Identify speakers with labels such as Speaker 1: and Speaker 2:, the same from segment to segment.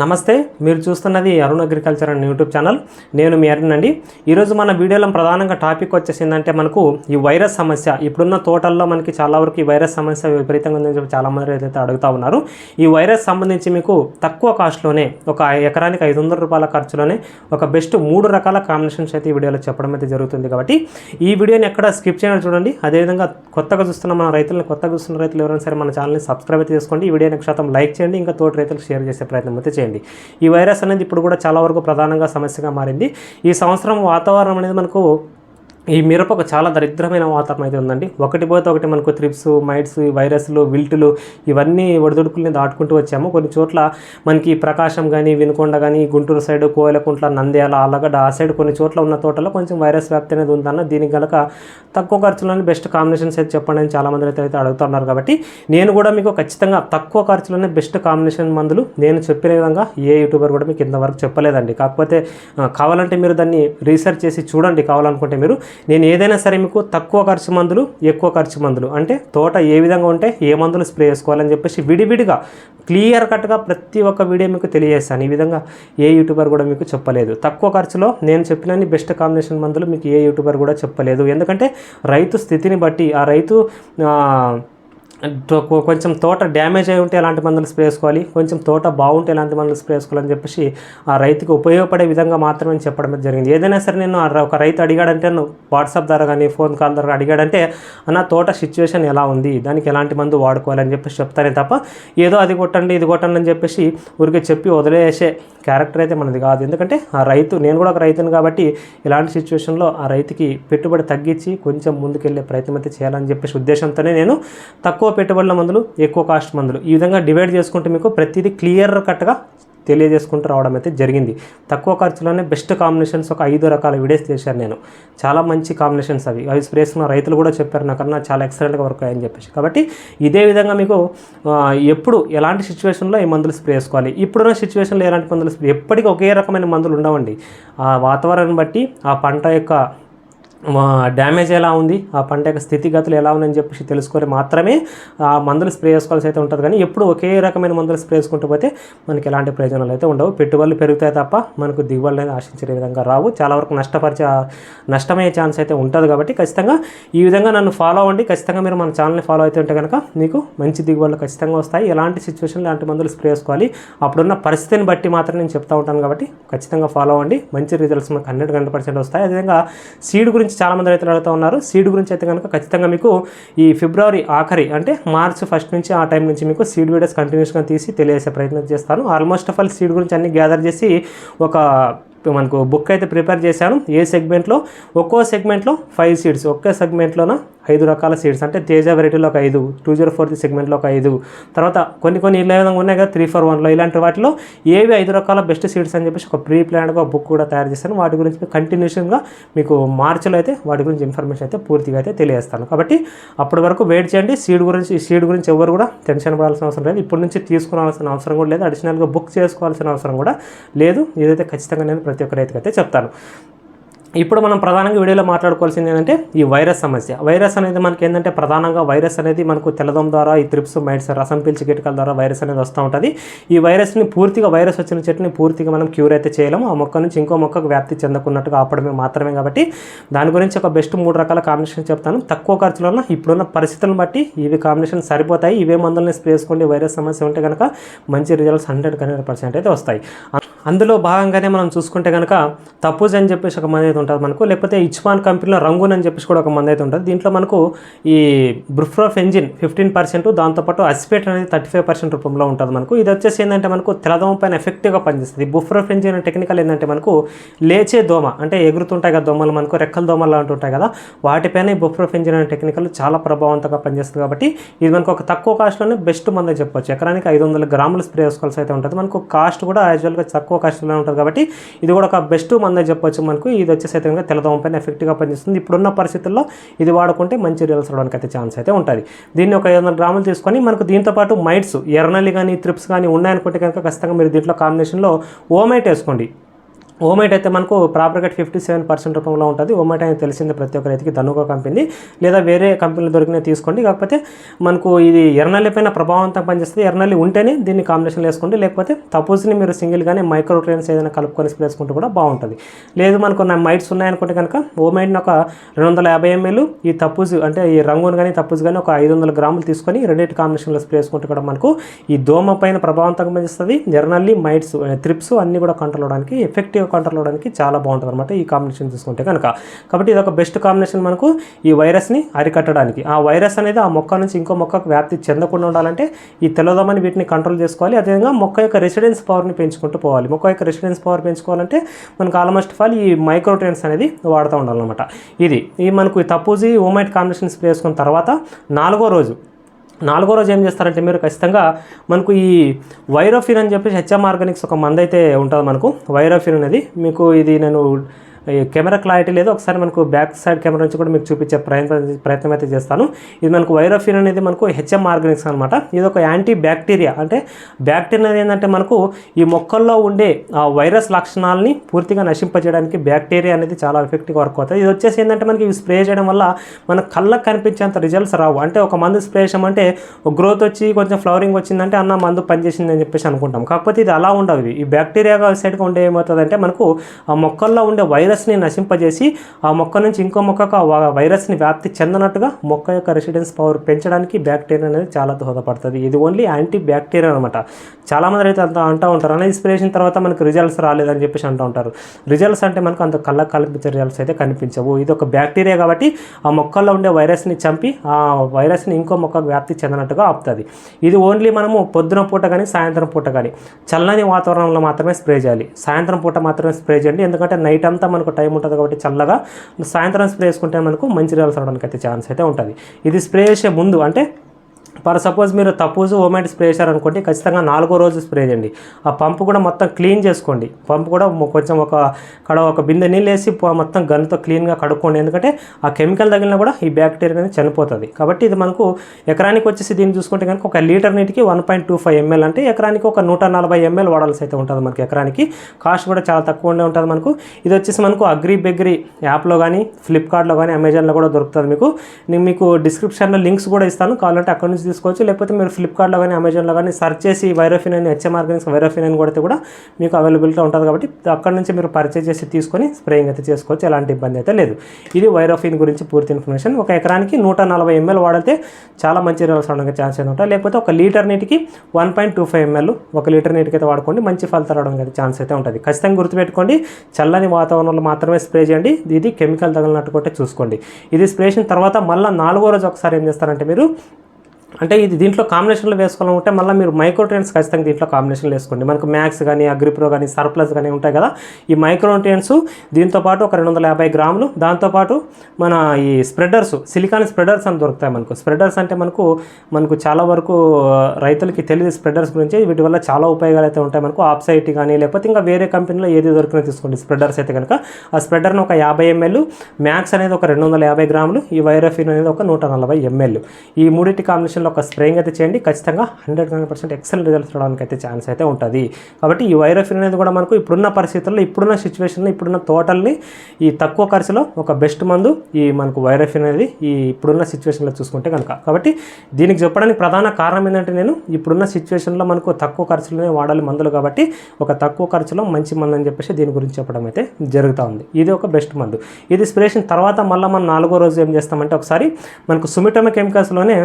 Speaker 1: నమస్తే మీరు చూస్తున్నది Arun agriculture and YouTube channel. నేను మీ అరుణ్ అండి. ఈరోజు మన వీడియోలో ప్రధానంగా టాపిక్ వచ్చేసిందంటే మనకు ఈ వైరస్ సమస్య. ఇప్పుడున్న తోటల్లో మనకి చాలా వరకు ఈ వైరస్ సమస్య విపరీతంగా ఉందని చెప్పి చాలా మంది అయితే అడుగుతా ఉన్నారు. ఈ వైరస్ సంబంధించి మీకు తక్కువ కాస్ట్లోనే ఒక ఎకరానికి ఐదు వందల రూపాయల ఖర్చులోనే ఒక బెస్ట్ మూడు రకాల కాంబినేషన్స్ అయితే ఈ వీడియోలో చెప్పడం అయితే జరుగుతుంది కాబట్టి ఈ వీడియోని ఎక్కడ స్కిప్ చేయడం చూడండి. అదేవిధంగా కొత్తగా చూస్తున్న మన రైతులను కొత్తగా చూస్తున్న రైతులు ఎవరైనా సరే మన ఛానల్ని సబ్స్క్రైబ్ అయితే చేసుకోండి. ఈ వీడియోని ఒక శాతం లైక్ చేయండి. ఇంకా తోటి రైతులకు షేర్ చేసే ప్రయత్నం అయితే చేయండి. ఈ వైరస్ అనేది ఇప్పుడు కూడా చాలా వరకు ప్రధానంగా సమస్యగా మారింది. ఈ సంవత్సరం వాతావరణం అనేది మనకు ఈ మిరపకు చాలా దరిద్రమైన వాతావరణం అయితే ఉందండి. ఒకటి పోతే ఒకటి మనకు త్రిప్స్ మైట్స్ వైరస్లు విల్టులు ఇవన్నీ ఒడిదుడుకుల్ని దాటుకుంటూ వచ్చాము. కొన్ని చోట్ల మనకి ప్రకాశం కానీ వినుకొండ కానీ గుంటూరు సైడ్ కోయలకుంట్ల నంద్యాల ఆలగడ్డ ఆ సైడ్ కొన్ని చోట్ల ఉన్న తోటలో కొంచెం వైరస్ వ్యాప్తి అనేది ఉందన్న దీనికి గనక తక్కువ ఖర్చులోనే బెస్ట్ కాంబినేషన్స్ అయితే చెప్పండి అని చాలా మంది అయితే అడుగుతున్నారు కాబట్టి నేను కూడా మీకు ఖచ్చితంగా తక్కువ ఖర్చులోనే బెస్ట్ కాంబినేషన్ మందులు నేను చెప్పిన విధంగా ఏ యూట్యూబర్ కూడా మీకు ఇంతవరకు చెప్పలేదండి. కాకపోతే కావాలంటే మీరు దాన్ని రీసెర్చ్ చేసి చూడండి. కావాలనుకుంటే మీరు నేను ఏదైనా సరే మీకు తక్కువ ఖర్చు మందులు ఎక్కువ ఖర్చు మందులు. అంటే తోట ఏ విధంగా ఉంటే ఏ మందులు స్ప్రే చేసుకోవాలని చెప్పేసి విడివిడిగా క్లియర్ కట్గా ప్రతి ఒక్క వీడియో మీకు తెలియజేస్తాను. ఈ విధంగా ఏ యూట్యూబర్ కూడా మీకు చెప్పలేదు. తక్కువ ఖర్చులో నేను చెప్పినన్ని బెస్ట్ కాంబినేషన్ మందులు మీకు ఏ యూట్యూబర్ కూడా చెప్పలేదు. ఎందుకంటే రైతు స్థితిని బట్టి ఆ రైతు కొంచెం తోట డ్యామేజ్ అయి ఉంటే ఎలాంటి మందులు స్ప్రే చేసుకోవాలి? కొంచెం తోట బాగుంటే ఎలాంటి మందులు స్ప్రే చేసుకోవాలని చెప్పేసి ఆ రైతుకు ఉపయోగపడే విధంగా మాత్రమే చెప్పడం జరిగింది. ఏదైనా సరే నేను ఒక రైతు అడిగాడంటే వాట్సాప్ ద్వారా కానీ ఫోన్ కాల్ ద్వారా అడిగాడంటే అన్న తోట సిచ్యువేషన్ ఎలా ఉంది? దానికి ఎలాంటి మందు వాడుకోవాలని చెప్పేసి చెప్తానే తప్ప ఏదో అది కొట్టండి ఇది కొట్టండి అని చెప్పేసి ఊరికే చెప్పి వదిలేసే క్యారెక్టర్ అయితే మనది కాదు. ఎందుకంటే ఆ రైతు నేను కూడా ఒక రైతును కాబట్టి ఇలాంటి సిచ్యువేషన్లో ఆ రైతుకి పెట్టుబడి తగ్గించి కొంచెం ముందుకెళ్ళే ప్రయత్నం అయితే చేయాలని చెప్పేసి ఉద్దేశంతోనే నేను తక్కువ పెట్టుబడుల మందులు ఎక్కువ కాస్ట్ మందులు. ఈ విధంగా డివైడ్ చేసుకుంటే మీకు ప్రతిదీ క్లియర్ కట్గా తెలియజేసుకుంటూ రావడం అయితే జరిగింది. తక్కువ ఖర్చులోనే బెస్ట్ కాంబినేషన్స్ ఒక ఐదు రకాల వీడియోస్ చేశాను నేను. చాలా మంచి కాంబినేషన్స్ అవి. అవి స్ప్రేస్ రైతులు కూడా చెప్పారు నాకన్నా చాలా ఎక్సలెంట్గా వర్క్ అయ్యని చెప్పేసి. కాబట్టి ఇదే విధంగా మీకు ఎప్పుడు ఎలాంటి సిచ్యువేషన్లో ఈ మందులు స్ప్రే చేసుకోవాలి? ఇప్పుడున్న సిచ్యువేషన్లో ఎలాంటి మందులు స్ప్రే ఎప్పటికీ ఒకే రకమైన మందులు ఉండవండి. ఆ వాతావరణం బట్టి ఆ పంట యొక్క డ్యామేజ్ ఎలా ఉంది? ఆ పంట యొక్క స్థితిగతులు ఎలా ఉందని చెప్పేసి తెలుసుకొని మాత్రమే ఆ మందులు స్ప్రే చేసుకోవాల్సి అయితే ఉంటుంది. కానీ ఎప్పుడు ఒకే రకమైన మందులు స్ప్రే చేసుకుంటూ పోతే మనకి ఎలాంటి ప్రయోజనాలు అయితే ఉండవు. పెట్టుబడులు పెరుగుతాయి తప్ప మనకు దిగుబడులు అనేది ఆశించే విధంగా రావు. చాలా వరకు నష్టపరిచే నష్టమయ్యే ఛాన్స్ అయితే ఉంటుంది కాబట్టి ఖచ్చితంగా ఈ విధంగా నన్ను ఫాలో అవ్వండి. ఖచ్చితంగా మీరు మన ఛానల్ని ఫాలో అయితే ఉంటే కనుక మీకు మంచి దిగుబడులు ఖచ్చితంగా వస్తాయి. ఎలాంటి సిచ్యువేషన్ ఎలాంటి మందులు స్ప్రే చేసుకోవాలి? అప్పుడున్న పరిస్థితిని బట్టి మాత్రం నేను చెప్తా ఉంటాను కాబట్టి ఖచ్చితంగా ఫాలో అవ్వండి. మంచి రిజల్ట్స్ మనకు హండ్రెడ్ హండ్రెడ్ పర్సెంట్ వస్తాయి. అదేవిధంగా సీడ్ గురించి గురించి చాలామంది రైతులు అడుగుతూ ఉన్నారు. సీడ్ గురించి అయితే కనుక ఖచ్చితంగా మీకు ఈ ఫిబ్రవరి ఆఖరి అంటే మార్చ్ ఫస్ట్ నుంచి ఆ టైం నుంచి మీకు సీడ్ వీడియోస్ కంటిన్యూస్గా తీసి తెలియజేసే ప్రయత్నం చేస్తాను. ఆల్మోస్ట్ ఆఫ్ ఆల్ సీడ్ గురించి అన్ని గ్యాదర్ చేసి ఒక మనకు బుక్ అయితే ప్రిపేర్ చేశాను. ఏ సెగ్మెంట్లో ఒక్కో సెగ్మెంట్లో ఫైవ్ సీడ్స్ ఒక్క సెగ్మెంట్లోన ఐదు రకాల సీడ్స్ అంటే తేజ వెరైటీలో ఒక ఐదు టూ జీరో ఫోర్ సెగ్మెంట్లో ఒక ఐదు. తర్వాత కొన్ని కొన్ని ఇలా విధంగా ఉన్నాయి కదా త్రీ ఫోర్ వన్లో ఇలాంటి వాటిలో ఏవి ఐదు రకాల బెస్ట్ సీడ్స్ అని చెప్పేసి ఒక ప్రీ ప్లాన్గా బుక్ కూడా తయారు చేస్తాను. వాటి గురించి కంటిన్యూషన్గా మీకు మార్చిలో అయితే వాటి గురించి ఇన్ఫర్మేషన్ అయితే పూర్తిగా అయితే తెలియజేస్తాను. కాబట్టి అప్పటి వరకు వెయిట్ చేయండి. సీడ్ గురించి సీడ్ గురించి ఎవరు కూడా టెన్షన్ పడాల్సిన అవసరం లేదు. ఇప్పటి నుంచి తీసుకోవాల్సిన అవసరం కూడా లేదు. అడిషనల్గా బుక్ చేసుకోవాల్సిన అవసరం కూడా లేదు. ఇదైతే ఖచ్చితంగా నేను ప్రతి ఒక్క రైతుకైతే అయితే చెప్తాను. ఇప్పుడు మనం ప్రధానంగా వీడియోలో మాట్లాడుకోవాల్సింది ఏంటంటే ఈ వైరస్ సమస్య. వైరస్ అనేది మనకి ఏంటంటే ప్రధానంగా వైరస్ అనేది మనకు తెల్లదం ద్వారా ఈ త్రిప్స్ మైట్స్ రసం పీల్చి కిటకాల ద్వారా వైరస్ అనేది వస్తూ ఉంటుంది. ఈ వైరస్ని పూర్తిగా వైరస్ వచ్చిన చెట్టుని పూర్తిగా మనం క్యూర్ అయితే చేయలేము. ఆ మొక్క నుంచి ఇంకో మొక్కకు వ్యాప్తి చెందకున్నట్టుగా ఆపడమే మాత్రమే కాబట్టి దాని గురించి ఒక బెస్ట్ మూడు రకాల కాంబినేషన్ చెప్తాను. తక్కువ ఖర్చులో ఇప్పుడున్న పరిస్థితులను బట్టి ఇవి కాంబినేషన్ సరిపోతాయి. ఇవే మందులని స్ప్రే చేసుకోండి. వైరస్ సమస్య ఉంటే కనుక మంచి రిజల్ట్స్ హండ్రెడ్ హండ్రెడ్ పర్సెంట్ అయితే వస్తాయి. అందులో భాగంగానే మనం చూసుకుంటే కనుక తప్పుజ్ అని చెప్పేసి ఒక మంది ఉంటుంది మనకు. లేకపోతే ఇచ్మాన్ కంపెనీలో రంగున్ అని చెప్పేసి కూడా ఒక మందు అయితే ఉంటుంది. దీంట్లో మనకు ఈ బ్రుఫ్రోఫ్ ఎంజిన్ ఫిఫ్టీన్ పర్సెంట్ దాంతోపాటు అసిపేట్ అనేది థర్టీ ఫైవ్ పర్సెంట్ రూపంలో ఉంటుంది మనకు. ఇది వచ్చేసి ఏంటంటే మనకు తెలదోమ పైన ఎఫెక్టివ్గా పనిచేస్తుంది. బుఫ్రోఫ్ ఎంజిన్ టెక్నికల్ ఏంటంటే మనకు లేచే దోమ అంటే ఎగురుతుంటాయి కదా దోమలు మనకు రెక్కల దోమలు లాంటి ఉంటాయి కదా వాటిపైన ఈ బుఫ్రోఫ్ ఎంజిన్ అనే టెక్నికల్ చాలా ప్రభావవంతంగా పనిచేస్తుంది కాబట్టి ఇది మనకు ఒక తక్కువ కాస్ట్లోనే బెస్ట్ మందే చెప్పొచ్చు. ఎకరానికి ఐదు వందల గ్రాములు స్ప్రే చేసుకోవాల్సి అయితే ఉంటుంది. మనకు కాస్ట్ కూడా యాజువల్గా తక్కువ కాస్ట్లోనే ఉంటుంది కాబట్టి ఇది కూడా ఒక బెస్ట్ మందే చెప్పొచ్చు మనకు. ఇది వచ్చేసి అయితే కనుక తెల్లదోమ పైన ఎఫెక్ట్గా పనిచేస్తుంది. ఇప్పుడున్న పరిస్థితుల్లో ఇది వాడుకుంటే మంచి రిజల్ట్స్ రావడానికి అయితే ఛాన్స్ అయితే ఉంటుంది. దీన్ని ఒక ఐదు వందల గ్రాములు తీసుకొని మనకు దీంతో పాటు మైట్స్ ఎర్రనల్లి కానీ త్రిప్స్ కానీ ఉన్నాయనుకుంటే కనుక ఖచ్చితంగా మీరు దీంట్లో కాంబినేషన్లో ఓమైట్ వేసుకోండి. ఓమైట్ అయితే మనకు ప్రాపర్గా ఫిఫ్టీ సెవెన్ పర్సెంట్ రూపంలో ఉంటుంది. ఓమైట్ అనేది తెలిసింది ప్రతి ఒక్క రైతుకి ధనుగా కంపెనీ లేదా వేరే కంపెనీలు దొరికిన తీసుకోండి. కాకపోతే మనకు ఇది ఎర్నల్లి పైన ప్రభావవంతంగా పనిచేస్తుంది. ఎర్నల్లి ఉంటేనే దీన్ని కాంబినేషన్ వేసుకోండి. లేకపోతే తపోజ్ని మీరు సింగిల్గానే మైక్రో ట్రైన్స్ ఏదైనా కలుపుకొని స్ప్రే చేసుకుంటే కూడా బాగుంటుంది. లేదు మనకు నా మైట్స్ ఉన్నాయనుకుంటే కనుక ఓమైట్ని ఒక రెండు వందల యాభై ఎంఎల్ ఈ తప్పుజ్ అంటే ఈ రంగును కానీ తప్పుజ్ కానీ ఒక ఐదు వందల గ్రాములు తీసుకొని రెండింటి కాంబినేషన్లో స్ప్రే చేసుకుంటే కూడా మనకు ఈ దోమ పైన ప్రభావవంతంగా పనిచేస్తుంది. ఎర్నల్లి మైట్స్ త్రిప్స్ అన్నీ కూడా కంట్రోల్ అవడానికి ఎఫెక్టివ్ కంట్రోల్ అవ్వడానికి చాలా బాగుంటుంది అనమాట ఈ కాంబినేషన్ తీసుకుంటే కనుక. కాబట్టి ఇది ఒక బెస్ట్ కాంబినేషన్ మనకు ఈ వైరస్ని అరికట్టడానికి. ఆ వైరస్ అనేది ఆ మొక్క నుంచి ఇంకో మొక్కకు వ్యాప్తి చెందకుండా ఉండాలంటే ఈ తెల్లదోమని వీటిని కంట్రోల్ చేసుకోవాలి. అదేవిధంగా మొక్క యొక్క రెసిడెన్స్ పవర్ని పెంచుకుంటూ పోవాలి. మొక్క యొక్క రెసిడెన్స్ పవర్ పెంచుకోవాలంటే మనకు ఆల్మోస్ట్ ఆల్ ఈ మైక్రోట్రెన్స్ అనేది వాడుతూ ఉండాలన్నమాట. ఇది ఈ మనకు ఈ తప్పూజీ ఓమైట్ కాంబినేషన్ స్ప్రే వేసుకున్న తర్వాత నాలుగో రోజు నాలుగో రోజు ఏం చేస్తారంటే మీరు ఖచ్చితంగా మనకు ఈ వైరోఫిన్ అని చెప్పేసి హెచ్ఎం ఆర్గానిక్స్ ఒక మందు అయితే ఉంటుంది మనకు. వైరోఫిన్ అనేది మీకు ఇది నేను కెమెరా క్లారిటీ లేదు. ఒకసారి మనకు బ్యాక్ సైడ్ కెమెరా నుంచి కూడా మీకు చూపించే ప్రయత్నం ప్రయత్నం అయితే చేస్తాను. ఇది మనకు వైరోఫిన్ అనేది మనకు హెచ్ఎం ఆర్గానిక్స్ అనమాట ఇది ఒక యాంటీ బ్యాక్టీరియా అంటే బ్యాక్టీరియా అనేది ఏంటంటే మనకు ఈ మొక్కల్లో ఉండే ఆ వైరస్ లక్షణాలని పూర్తిగా నశింపజేయడానికి బ్యాక్టీరియా అనేది చాలా ఎఫెక్టివ్ వర్క్ అవుతుంది. ఇది వచ్చేసి ఏంటంటే మనకి ఇవి స్ప్రే చేయడం వల్ల మన కళ్ళకు కనిపించేంత రిజల్ట్స్ రావు. అంటే ఒక మందు స్ప్రే చేసామంటే గ్రోత్ వచ్చి కొంచెం ఫ్లవరింగ్ వచ్చిందంటే అన్న మందు పనిచేసింది అని చెప్పేసి అనుకుంటాం. కాకపోతే ఇది అలా ఉండవు ఈ బ్యాక్టీరియా సైడ్గా ఉండే ఏమవుతుందంటే మనకు ఆ మొక్కల్లో ఉండే వైరస్ని నశింపజేసి ఆ మొక్క నుంచి ఇంకో మొక్కకు ఆ వైరస్ని వ్యాప్తి చెందనట్టుగా మొక్క యొక్క రెసిడెన్స్ పవర్ పెంచడానికి బ్యాక్టీరియా అనేది చాలా దోహదపడుతుంది. ఇది ఓన్లీ యాంటీ బ్యాక్టీరియా అనమాట చాలామంది అయితే అంత అంటూ ఉంటారు అన్న ఇన్స్పిరేషన్ తర్వాత మనకు రిజల్ట్స్ రాలేదని చెప్పేసి అంటూ ఉంటారు. రిజల్ట్స్ అంటే మనకు అంత కళ్ళకు కల్పించే రిజల్ట్స్ అయితే కనిపించవు. ఇది ఒక బ్యాక్టీరియా కాబట్టి ఆ మొక్కల్లో ఉండే వైరస్ని చంపి ఆ వైరస్ని ఇంకో మొక్కకు వ్యాప్తి చెందనట్టుగా ఆపుతుంది. ఇది ఓన్లీ మనము పొద్దున పూట కానీ సాయంత్రం పూట కానీ చల్లని వాతావరణంలో మాత్రమే స్ప్రే చేయాలి. సాయంత్రం పూట మాత్రమే స్ప్రే చేయండి. ఎందుకంటే నైట్ అంతా మనం మనకు టైం ఉంటుంది కాబట్టి చల్లగా సాయంత్రం స్ప్రే చేసుకుంటే మనకు మంచి రిజల్ట్స్ రావడానికి అయితే ఛాన్స్ అయితే ఉంటుంది. ఇది స్ప్రే చేసే ముందు అంటే ఫర్ సపోజ్ మీరు తప్పుజు ఓమెంట్ స్ప్రే చేశారనుకోండి ఖచ్చితంగా నాలుగో రోజు స్ప్రే చేయండి. ఆ పంపు కూడా మొత్తం క్లీన్ చేసుకోండి. పంపు కూడా కొంచెం ఒక కడ ఒక బిందె నీళ్ళు వేసి మొత్తం గన్తో క్లీన్గా కడుక్కోండి. ఎందుకంటే ఆ కెమికల్ తగిలినా కూడా ఈ బ్యాక్టీరియా అనేది చనిపోతుంది. కాబట్టి ఇది మనకు ఎకరానికి వచ్చేసి దీన్ని చూసుకుంటే కనుక ఒక లీటర్ నీటికి one point two five ML అంటే ఎకరానికి ఒక నూట నలభై ఎంఎల్ వాడాల్సి అయితే ఉంటుంది మనకి ఎకరానికి. కాస్ట్ కూడా చాలా తక్కువ ఉండే ఉంటుంది మనకు. ఇది వచ్చేసి మనకు అగ్రి బెగ్రీ యాప్లో కానీ ఫ్లిప్కార్ట్లో కానీ అమెజాన్లో కూడా దొరుకుతుంది మీకు. నేను మీకు డిస్క్రిప్షన్లో లింక్స్ కూడా ఇస్తాను. కావాలంటే అక్కడ నుంచి తీసుకోవచ్చు. లేకపోతే మీరు ఫ్లిప్కార్ట్లో కానీ అమెజాన్లో కానీ సర్చ్ చేసి వైరోఫిన్ అని హెచ్ఎం ఆర్గానిక్స్ వైరోఫిన్ అని కొడితే కూడా మీకు అవైలబిలిటీ ఉంటుంది కాబట్టి అక్కడ నుంచి మీరు పర్చేజ్ చేసి తీసుకొని స్ప్రేయింగ్ అయితే చేసుకోవచ్చు. ఎలాంటి ఇబ్బంది అయితే లేదు. ఇది వైరోఫిన్ గురించి పూర్తి ఇన్ఫర్మేషన్ ఒక ఎకరానికి నూట నలభై ఎంఎల్ వాడితే చాలా మంచి రిజల్ట్స్ రావడానికి ఛాన్స్ అయితే ఉంటాయి. లేకపోతే ఒక లీటర్ నీటికి one point two five ML ఒక లీటర్ నీటికి అయితే వాడుకోండి. మంచి ఫలితాలు రావడానికి అయితే ఛాన్స్ అయితే ఉంటుంది. ఖచ్చితంగా గుర్తుపెట్టుకోండి. చల్లని వాతావరణంలో మాత్రమే స్ప్రే చేయండి. ఇది కెమికల్ తగిలినట్టు కొట్టే చూసుకోండి. ఇది స్ప్రే చేసిన తర్వాత మళ్ళీ నాలుగో రోజు ఒకసారి ఏం చేస్తారంటే మీరు అంటే ఇది దీంట్లో కాంబినేషన్లో వేసుకోవాలంటే మళ్ళీ మీరు మైక్రోట్రెన్స్ ఖచ్చితంగా దీంట్లో కాంబినేషన్లు వేసుకోండి. మనకు మ్యాక్స్ కానీ అగ్రిప్రో కానీ సర్ప్లస్ కానీ ఉంటాయి కదా ఈ మైక్రోట్రియన్స్ దీంతో పాటు ఒక రెండు వందల యాభై గ్రాములు దాంతోపాటు మన ఈ స్ప్రెడర్స్ సిలికాన్ స్ప్రెడర్స్ అని దొరుకుతాయి మనకు. స్ప్రెడర్స్ అంటే మనకు మనకు చాలా వరకు రైతులకి తెలియదు స్ప్రెడర్స్ గురించి. వీటి వల్ల చాలా ఉపయోగాలు అయితే ఉంటాయి మనకు. ఆప్సైట్ కానీ లేకపోతే ఇంకా వేరే కంపెనీలో ఏది దొరికినా తీసుకోండి స్ప్రెడర్స్ అయితే కనుక. ఆ స్ప్రెడర్ని ఒక యాభై ఎంఎల్ మ్యాక్స్ అనేది ఒక రెండు వందల యాభై గ్రాములు ఈ వైరఫిన్ అనేది ఒక నూట నలభై ఎంఎల్. ఈ మూడింటి ఒక స్ప్రేయింగ్ అయితే చేయండి. ఖచ్చితంగా hundred hundred percent excellent results రావడానికి అయితే ఛాన్స్ అయితే ఉంటుంది. కాబట్టి ఈ వైరోఫిన్ అనేది కూడా మనకు ఇప్పుడున్న పరిస్థితుల్లో ఇప్పుడున్న సిచ్యువేషన్లో ఇప్పుడున్న తోటల్ని ఈ తక్కువ ఖర్చులో ఒక బెస్ట్ మందు ఈ మనకు వైరోఫిన్ అనేది ఈ ఇప్పుడున్న సిచ్యువేషన్లో చూసుకుంటే కనుక. కాబట్టి దీనికి చెప్పడానికి ప్రధాన కారణం ఏంటంటే నేను ఇప్పుడున్న సిచ్యువేషన్లో మనకు తక్కువ ఖర్చులోనే వాడాలి మందులు కాబట్టి ఒక తక్కువ ఖర్చులో మంచి మందు అని చెప్పేసి దీని గురించి చెప్పడం అయితే జరుగుతూ ఉంది. ఇది ఒక బెస్ట్ మందు. ఇది స్ప్రేషన్ తర్వాత మళ్ళీ మనం నాలుగో రోజు ఏం చేస్తామంటే ఒకసారి మనకు సుమిటమ కెమికల్స్లోనే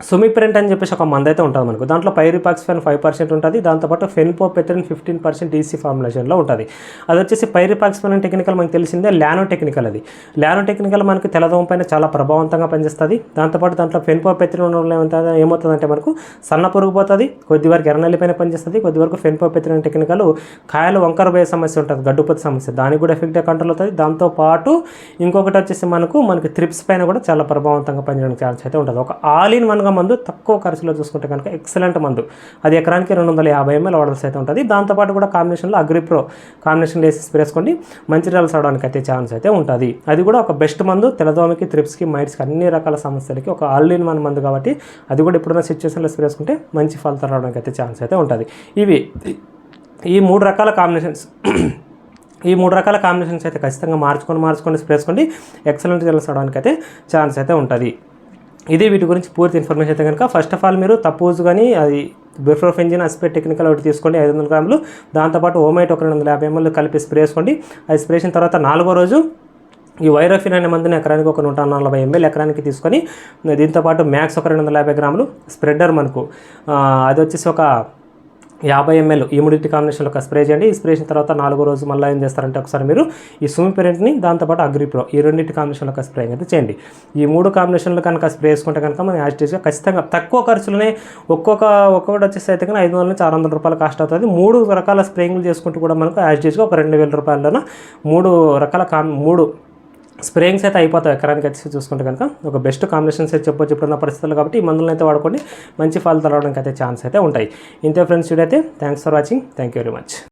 Speaker 1: సుమిప్రింట్ అని చెప్పేసి ఒక మందు అయితే ఉంటుంది మనకు. దాంట్లో పైరిపాక్స్ఫెన్ ఫైవ్ పర్సెంట్ ఉంటుంది. దాంతోపాటు ఫెన్పోపెథ్రిన్ ఫిఫ్టీన్ పర్సెంట్ ఈసీ ఫార్ములేషన్లో ఉంటుంది. అది వచ్చేసి పైరిపాక్స్ఫెన్ టెక్నికల్ మనకు తెలిసిందే ల్యానో టెక్నికల్ అది. ల్యానో టెక్నికల్ మనకు తెల్లదోమ పైన చాలా ప్రభావవంతంగా పనిచేస్తుంది. దాంతోపాటు దాంట్లో ఫెన్పోపెథ్రిన్ ఉండడం ఏమవుతుంది ఏమవుతుందంటే మనకు సన్న పురుగు పోతుంది కొద్ది వరకు ఎర్రనల్లి పైన పనిచేస్తుంది కొద్ది వరకు ఫెన్పోపెథ్రిన్ టెక్నికల్ కాయలు వంకర పోయే సమస్య ఉంటుంది గడ్డుపతి సమస్య. దానికి కూడా ఎఫెక్ట్గా కంట్రోల్ అవుతుంది. దాంతోపాటు ఇంకొకటి వచ్చేసి మనకు మనకి త్రిప్స్ పైన కూడా చాలా ప్రభావవంతంగా పనిచేయడానికి ఛాన్స్ అయితే ఉంటుంది. ఒక ఆల్ ఇన్ మామూలుగా మందు తక్కువ ఖర్చులో చూసుకుంటే కనుక ఎక్సలెంట్ మందు. అది ఎకరానికి రెండు వందల యాభై ఎంఎల్ వాడాల్సి అయితే ఉంటుంది. దాంతోపాటు కూడా కాంబినేషన్లో అగ్రిప్రో కాంబినేషన్ వేసి స్ప్రేసుకోండి మంచి రిజల్ట్స్ అవడానికి అయితే ఛాన్స్ అయితే ఉంటుంది. అది కూడా ఒక బెస్ట్ మందు. తెల్లదోమకి త్రిప్స్కి మైట్స్కి అన్ని రకాల సమస్యలకి ఒక ఆల్ ఇన్ వన్ మందు కాబట్టి అది కూడా ఇప్పుడున్న సిచ్యువేషన్లో స్ప్రేసుకుంటే మంచి ఫలితాలు రావడానికి అయితే ఛాన్స్ అయితే ఉంటుంది. ఇవి ఈ మూడు రకాల కాంబినేషన్స్ ఈ మూడు రకాల కాంబినేషన్స్ అయితే ఖచ్చితంగా మార్చుకొని మార్చుకొని స్ప్రేసుకోండి ఎక్సలెంట్ రిజల్ట్స్ అవడానికి అయితే ఛాన్స్ అయితే ఉంటుంది. ఇది వీటి గురించి పూర్తి ఇన్ఫర్మేషన్ అయితే కనుక ఫస్ట్ ఆఫ్ ఆల్ మీరు తప్పూజ్ కానీ అది బెఫ్రోఫెంజిన్ అస్పే టెక్నికల్ ఒకటి తీసుకోండి ఐదు వందల గ్రాములు దాంతోపాటు ఓమైట్ ఒక రెండు వందల యాభై ఎంఎల్ కలిపి స్ప్రే చేసుకోండి. అది స్ప్రే చేసిన తర్వాత నాలుగో రోజు ఈ వైరోఫిన్ అనే మందుని ఎకరానికి ఒక నూట నలభై ఎంఎల్ ఎకరానికి తీసుకొని దీంతోపాటు మ్యాక్స్ ఒక రెండు వందల యాభై గ్రాములు స్ప్రెడర్ మనకు. అది వచ్చేసి ఒక యాభై ఎంఎల్ ఇమ్యూడిటీ కాంబినేషన్లో ఒక స్ప్రే చేయండి. ఈ స్ప్రే చేసిన తర్వాత నాలుగో రోజు మళ్ళీ ఏం చేస్తారంటే ఒకసారి మీరు ఈ సూమిపెరెంట్ని దాంతోపాటు అగ్రిప్రో ఈ రెండింటి కాంబినేషన్లో ఒక స్ప్రే అయితే చేయండి. ఈ మూడు కాంబినేషన్లో కనుక స్ప్రే చేసుకుంటే కనుక మనం యాజిటేజ్గా ఖచ్చితంగా తక్కువ ఖర్చులోనే ఒక్కొక్క ఒక్కొక్కటి వచ్చేసి అయితే కనుక ఐదు వందల నుంచి ఆరు వందల రూపాయలు కాస్ట్ అవుతుంది. మూడు రకాల స్ప్రేయింగ్లు చేసుకుంటూ కూడా మనకు యాజిటేజ్గా ఒక రెండు వేల రూపాయలలోన మూడు రకాల కా మూడు స్ప్రేయింగ్స్ అయితే అయిపోతాయి ఎకరానికి వచ్చి చూసుకుంటే కనుక. ఒక బెస్ట్ కాంబినేషన్స్ అయితే చెప్పొచ్చు ఇప్పుడున్న పరిస్థితులు కాబట్టి ఈ మందులను అయితే వాడుకొని మంచి ఫలితాలు రావడానికి అయితే ఛాన్స్ అయితే ఉంటాయి. ఇంతే friends చూడైతే thanks for watching thank you very much